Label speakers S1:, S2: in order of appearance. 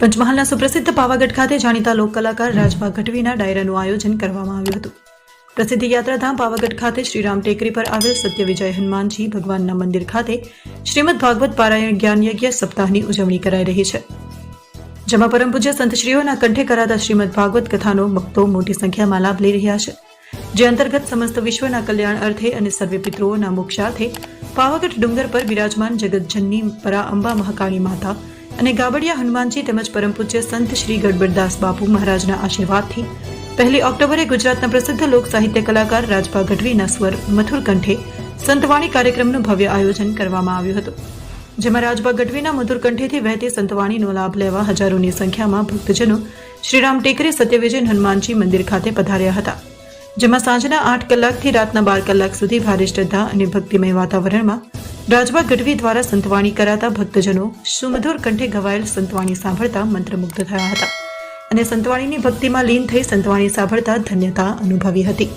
S1: પંચમહાલના સુપ્રસિદ્ધ પાવાગઢ ખાતે જાણીતા લોક કલાકાર રાજભા ગઢવીના ડાયરાનું આયોજન કરવામાં આવ્યું હતું. પ્રસિદ્ધ યાત્રાધામ પાવાગઢ ખાતે શ્રીરામ ટેકરી પર આવેલ સત્ય વિજય હનુમાનજી ભગવાનના મંદિર ખાતે શ્રીમદ ભાગવત પારાયણ જ્ઞાન યજ્ઞ સપ્તાહની ઉજવણી કરાઈ રહી છે. જેમાં પરમ પૂજ્ય સંતશ્રીઓના કંઠે કરાતા શ્રીમદ ભાગવત કથાનો ભક્તો મોટી સંખ્યામાં લાભ લઈ રહ્યા છે. જે અંતર્ગત સમસ્ત વિશ્વના કલ્યાણ અર્થે અને સર્વે પિતૃઓના મોક્ષાર્થે પાવાગઢ ડુંગર પર બિરાજમાન જગતજનની પરા અંબા મહાકાળી માતા અને ગાબડિયા હનુમાનજી તેમજ પરમ પૂજ્ય સંત શ્રી ગડબડદાસ બાપુ મહારાજના આશીર્વાદથી પહેલી ઓક્ટોબરે ગુજરાતના પ્રસિદ્ધ લોક સાહિત્ય કલાકાર રાજભા ગઢવીના સ્વર મથુર કંઠે સંતવાણી કાર્યક્રમનું ભવ્ય આયોજન કરવામાં આવ્યું હતું, જેમાં રાજભા ગઢવીના મધુર કંઠેથી વહેતી સંતવાણીનો લાભ લેવા હજારોની સંખ્યામાં ભક્તજનો શ્રીરામ ટેકરી સત્યવિજયન હનુમાનજી મંદિર ખાતે પધાર્યા હતા, જેમાં સાંજના આઠ કલાકથી રાતના બાર કલાક સુધી ભારે શ્રદ્ધા અને ભક્તિમય વાતાવરણમાં રાજભા ગઢવી દ્વારા સંતવાણી કરાતા ભક્તજનો સુમધુર કંઠે ગવાયેલ સંતવાણી સાંભળતા મંત્રમુગ્ધ થયા હતા અને સંતવાણીની ભક્તિમાં લીન થઈ સંતવાણી સાંભળતા ધન્યતા અનુભવી હતી.